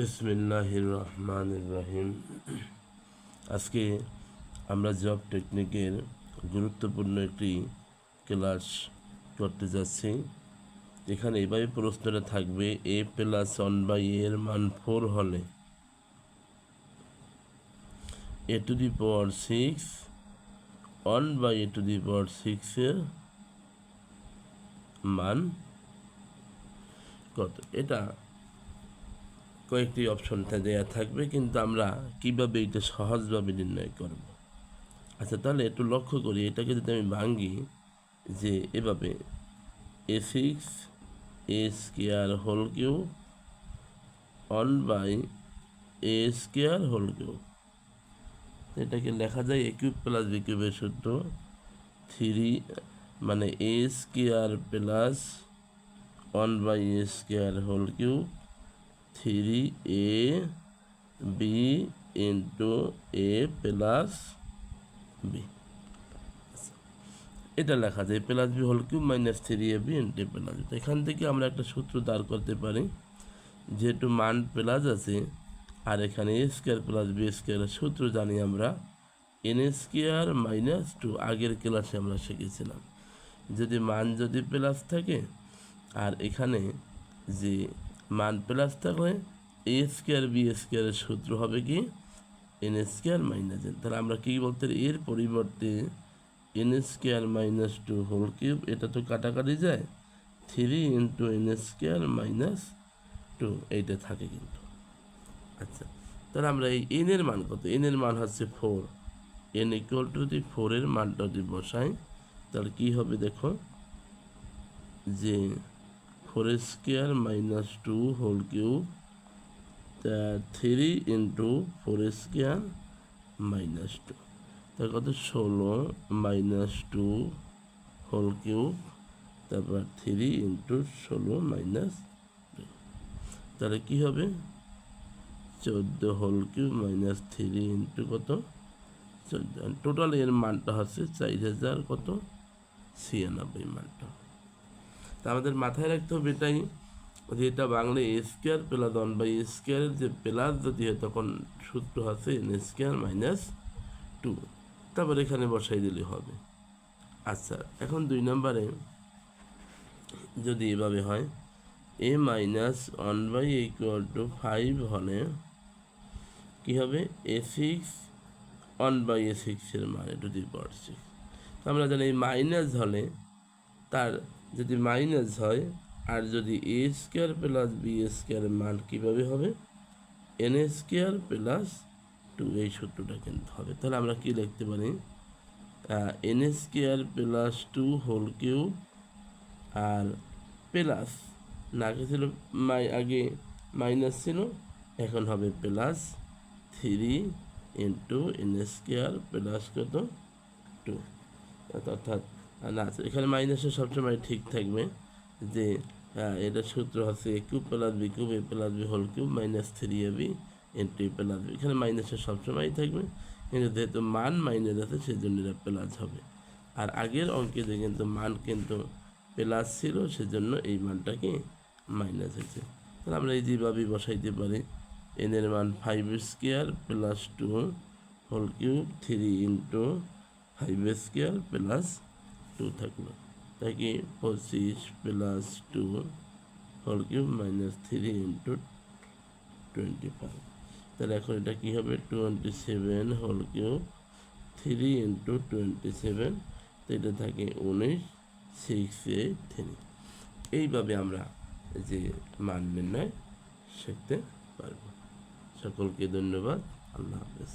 বিসমিল্লাহির রহমানির রহিম আজকে আমরা জব টেকনিকের গুরুত্বপূর্ণ একটি ক্লাস করতে যাচ্ছি। এখানে এভাবে প্রশ্নটা থাকবে, এ প্লাস ওয়ান বাই এর মান ফোর হলে a to the power six, one by a to the power সিক্সের মান কত? এটা কয়েকটি অপশনটা দেওয়া থাকবে, কিন্তু আমরা কীভাবে এটা সহজভাবে নির্ণয় করব? আচ্ছা তাহলে একটু লক্ষ্য করি, এটাকে যদি আমি ভাঙ্গি যে এভাবে a six a square whole q on by a square whole q এটাকে লেখা যায় এ কিউব প্লাস বি কিউবের সূত্র। থ্রি মানে a square plus one by a square whole cube three a b into a plus b এটা লেখা যায় plus b whole cube minus three a b into plus b এখান থেকে আমরা একটা সূত্র দাঁড় করতে পারি, যেহেতু মান প্লাস আছে, আর এখানে এ স্কোয়ার প্লাস বি স্কোয়ারের সূত্র জানি আমরা এন স্কোয়ার মাইনাস টু আগের ক্লাসে আমরা শিখেছিলাম। যদি মান যদি প্লাস থাকে, আর এখানে যে মান প্লাস থাকলে এ স্কোয়ার বি স্কোয়ারের সূত্র হবে কি? এন স্কোয়ার মাইনাস এন তাহলে আমরা কী বলতে এর পরিবর্তে n square minus two whole cube এটা তো কাটাকাটি যায়। Three into n square minus two এইটা থাকে কিন্তু। আচ্ছা তাহলে আমরা এই এনের মান কত? এনের মান হচ্ছে ফোর এন ইকুয়াল টু যদি ফোরের মানটা যদি বসাই, তাহলে কী হবে দেখো? যে four square minus two whole cube three into four square minus two তার কত? ষোলো মাইনাস টু হোল কিউব তারপর থ্রি ইন্টু ষোলো মাইনাস টু তাহলে কী হবে? চোদ্দ whole cube minus three into কত? চোদ্দ। টোটাল এর মানটা হচ্ছে চার হাজার কত? ছিয়ানব্বই মানটা। তা আমাদের মাথায় রাখতে হবে এটাই যে এটা Bangla a square plus one by স্কোয়ারের যে প্লাস যদি হয় তখন সূত্র আছে এন স্কোয়ার মাইনাস টু তারপর এখানে বসাই দিলে হবে। আচ্ছা এখন দুই নম্বরে যদি এভাবে হয় a minus one by equal to five হলে কী হবে? A six one by a সিক্সের মানে টু দি পাওয়ার সিক্স আমরা জানি মাইনাস হলে তার যদি মাইনাস হয়, আর যদি এ স্কোয়ার প্লাস বি স্কোয়ারের মান কীভাবে হবে? এন স্কোয়ার প্লাস টু এই সূত্রটা কিন্তু হবে। তাহলে আমরা কি লিখতে পারি? N square plus two whole cube আর প্লাস না আগে ছিল মাই আগে মাইনাস ছিল, এখন হবে plus three into n square plus কত? টু অর্থাৎ না এখানে মাইনাসে সবসময় ঠিক থাকবে যে এটা সূত্র হচ্ছে a cube plus b cube a plus b whole cube minus three a b into a plus b এখানে মাইনাসে সবসময় থাকবে, কিন্তু যেহেতু মান মাইনাস আছে সেই জন্য এটা প্লাস হবে। আর আগের অঙ্কে অঙ্কেতে কিন্তু মান কিন্তু প্লাস ছিল, সেজন্য এই মানটাকে মাইনাস হয়েছে। তাহলে আমরা এই যেভাবে বসাইতে পারি এনের মান five square plus two whole cube three into five square plus two থাকল। তাই কি পঁচিশ plus two whole cube minus three into twenty five তাহলে এখন এটা কী হবে? Twenty seven whole cube three into twenty seven তো এটা থাকে উনিশ সিক্স এইট থ্রি এইভাবে আমরা যে মান নির্ণয় শিখতে পারব। সকলকে ধন্যবাদ। আল্লাহ হাফেজ।